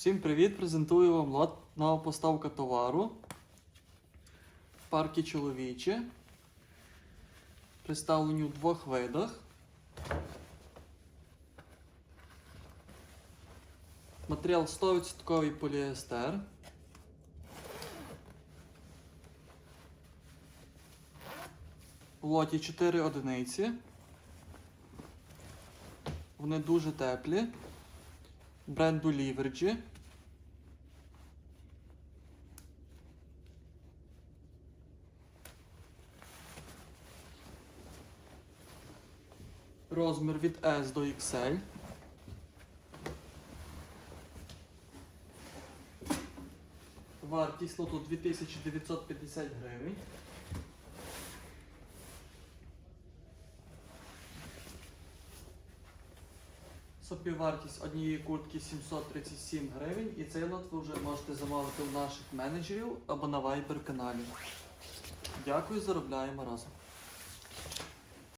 Всім привіт! Презентую вам лот нова поставка товару. Парки чоловічі. Представлені у двох видах. Матеріал 100% поліестер. В лоті 4 одиниці. Вони дуже теплі. Бренду Ліверджі. Розмір від S до XL. Вартість лоту 2950 гривень. Собівартість однієї куртки 737 гривень і цей лот ви вже можете замовити у наших менеджерів або на Viber каналі. Дякую, заробляємо разом.